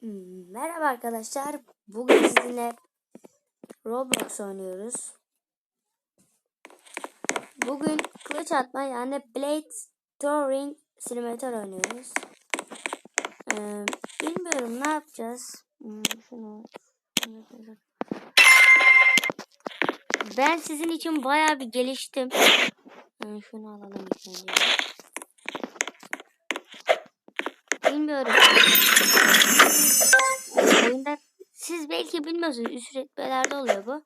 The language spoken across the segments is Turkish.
Hmm, Merhaba arkadaşlar. Bugün sizinle Roblox oynuyoruz. Bugün kılıç atma yani Blade Throwing Simulator oynuyoruz. Ee, bilmiyorum ne yapacağız. Hmm, Ben sizin için bayağı bir geliştim. Ee, şunu alalım ilk Bilmiyorum. Oyunda siz belki bilmiyorsunuz üst oluyor bu.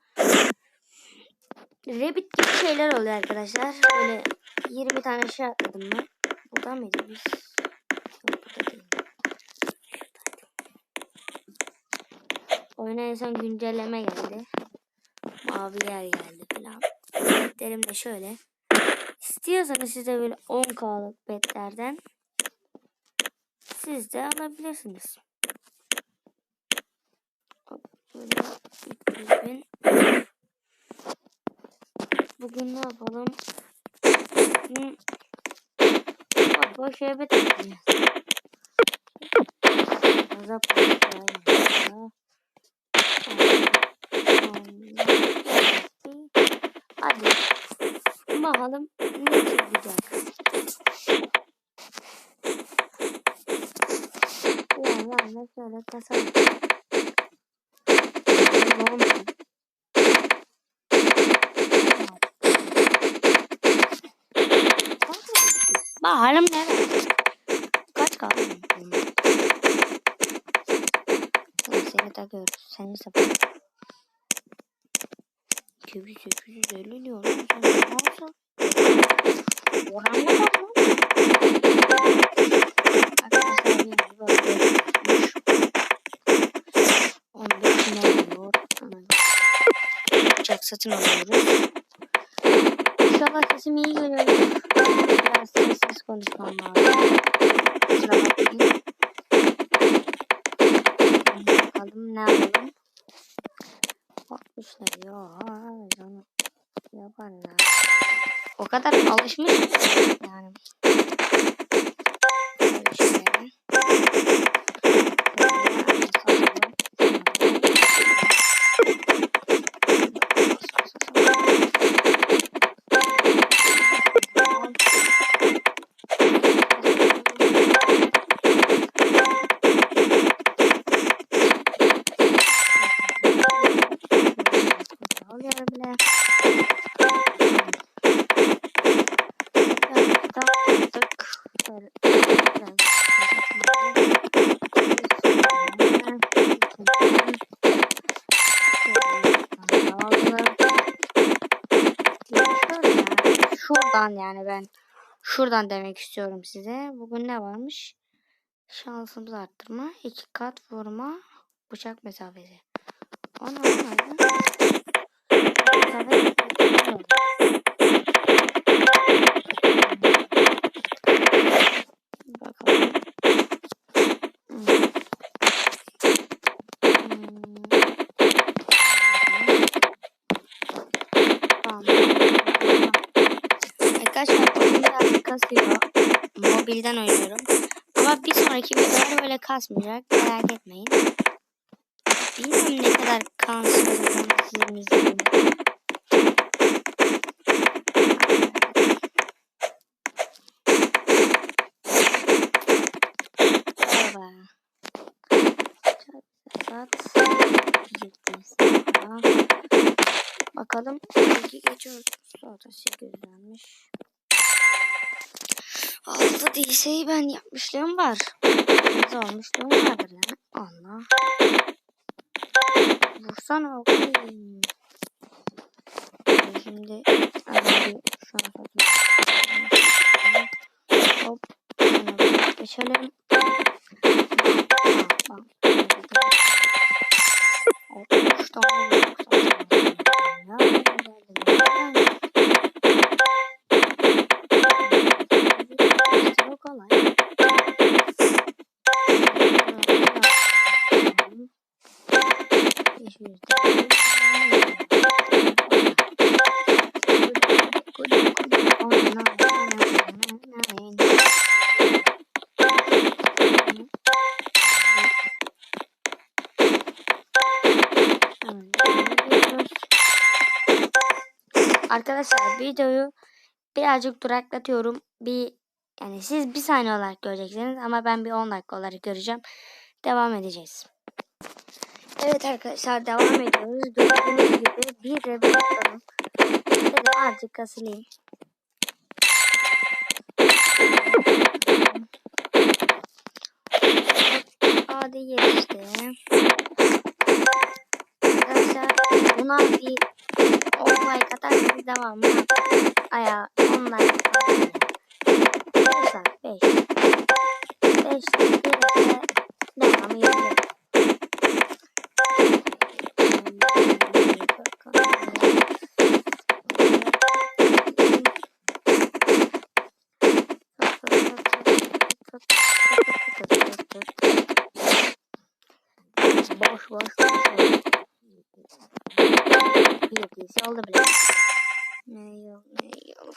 Rabbit gibi şeyler oluyor arkadaşlar. Böyle 20 tane şey atladım ben. Burada mıydı biz? Oyuna en son güncelleme geldi. Mavi yer geldi falan. Petlerim de şöyle. İstiyorsanız size böyle 10k'lık petlerden siz de alabilirsiniz. Böyle 300 bin. Bugün ne yapalım? Bugün boş evet yapacağız. Para Hadi. Bakalım ne çıkacak. Ulan lan ne şöyle tasarım. Olmadı. Bakalım ne var. Kaç kaldı? Seni takıyoruz. Seni sapın. 2850 diyor. Sen ne? Oranla bak lan. Arkadaşlar bir gibi bakıyoruz. 15 ne oluyor? Hemen. Bıçak satın alıyoruz. İnşallah sesim iyi geliyor. Biraz sessiz konuşmam lazım. Kusura. Bakalım ne yapalım. 60 ne yaparlar. O kadar alışmış yani. Böyle. Oluyor bile. Yaptık. Şöyle biraz Şuradan yani ben şuradan demek istiyorum size. Bugün ne varmış? Şansımızı arttırma, iki kat vurma, bıçak mesafesi. O ne olmadı oldu. Bakalım. Hmm. Hmm. Tamam. Arkadaşlar biraz kasıyor. Mobilden oynuyorum. Ama bir sonraki videolar böyle kasmayacak. Merak etmeyin. Bilmiyorum ne kadar kansız olacağım sizin gidecektiniz. Bakalım. İki geçiyoruz. Zaten 800'lenmiş. Altı DC'yi ben yapmışlığım var. Ne olmuşluğum vardır yani. Allah. Vursana okuyayım. Şimdi hadi şu an. Hop. Geçelim. Arkadaşlar videoyu birazcık duraklatıyorum. Bir yani siz bir saniye olarak göreceksiniz ama ben bir 10 dakika olarak göreceğim. Devam edeceğiz. Evet arkadaşlar devam ediyoruz. Gördüğünüz gibi bir revizyonum. Ve artık kasılayım. Hadi geçti. Arkadaşlar buna bir 10 like atarsanız devamını aya 10 like atarsanız 5 5 5 Boş boş boş. Bir ikisi oldu bile. Yok yok.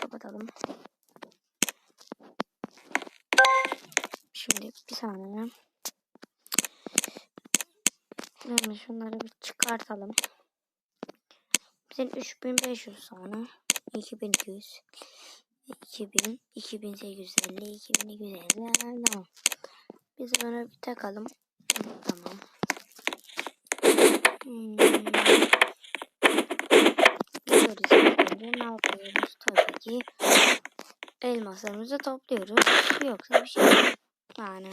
Kapatalım. Şimdi bir saniye. Hemen şunları bir çıkartalım. Bizim 3500 sonra 2200 2000 2850 2250 tamam. Biz bunu bir takalım. Tamam. Hmm. Ne yapıyoruz? Tabii ki elmaslarımızı topluyoruz. Yoksa bir şey. Yani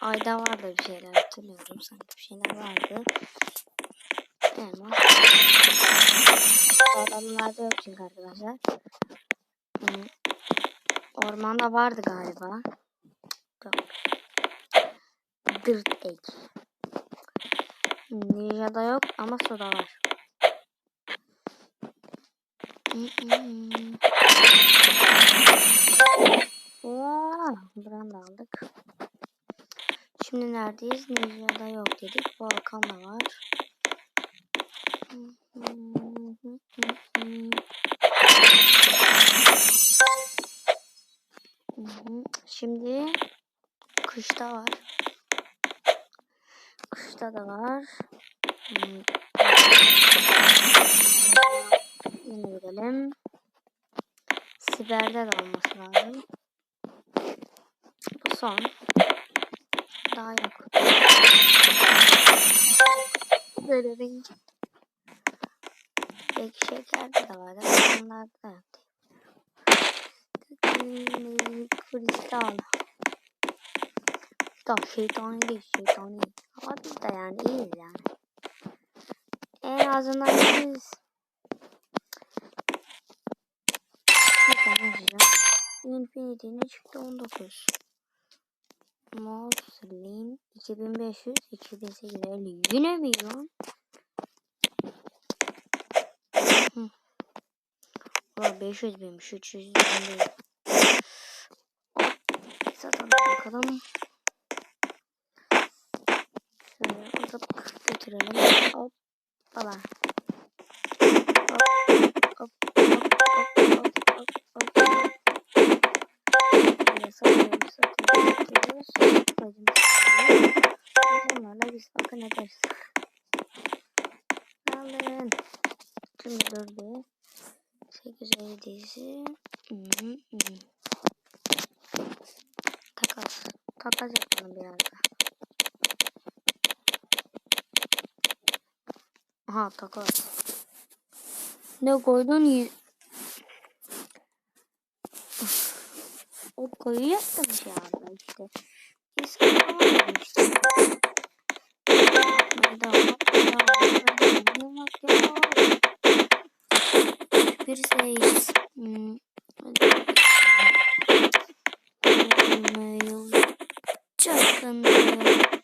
ayda vardı bir şeyler hatırlıyorum. Sanki bir şeyler vardı. Elmas. Adamlarda yok çünkü arkadaşlar. Hmm. Ormanda vardı galiba. Yok. Dirt egg. Ninja'da yok ama suda var. Buranı da aldık. Şimdi neredeyiz? Ninja'da yok dedik. Volkan'da var. Şimdi kışta var. Kışta da var. Yine gidelim. Siber'de de olması lazım. Bu son. Daha yok. Böyle renk. Belki şekerde de vardı. Onlarda da yok. Kristal. Da şeytani değil şeytani. Ama biz de yani iyiyiz yani. En azından açacağım. Infinity'ne çıktı 19. Moslin 2500 2850 yine mi Ulan 500 binmiş 300 bin değil. Hop, Satalım bakalım. Şöyle atıp götürelim. Hop. Bala. Hop. Hop. Hop. Hop. Hop. Hop. Hop. Böyle satıyoruz. Satıyoruz. Satıyoruz. Bacım satıyoruz. Bunlarla biz bakın ederiz. Alın. Şimdi dur bir. 850 dizisi. Hı hı. Takas. Takas yapalım biraz da. Aha takas. Ne koydun? Y- o koyacaktım şey abi işte. İşte. Hadi ama bir seis. Hmm. Mail. Çakınıyor.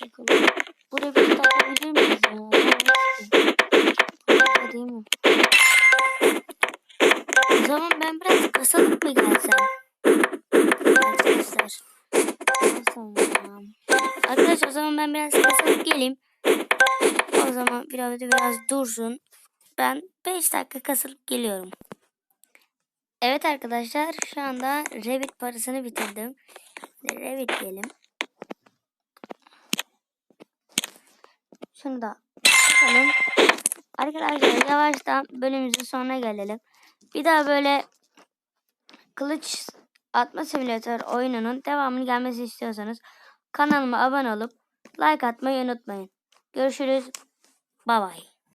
Bakalım. Buraya bir takabilir miyiz ya? Burada değil mi? O zaman ben biraz kasalık mı gelsem? Arkadaşlar. Nasıl ya? Arkadaşlar o zaman ben biraz kasalık geleyim. O zaman biraz biraz dursun. Ben 5 dakika kasılıp geliyorum. Evet arkadaşlar şu anda Revit parasını bitirdim. Revit diyelim. Şunu da bakalım. Arkadaşlar yavaştan bölümümüzün sonuna gelelim. Bir daha böyle kılıç atma simülatör oyununun devamını gelmesi istiyorsanız kanalıma abone olup like atmayı unutmayın. Görüşürüz. Bye bye.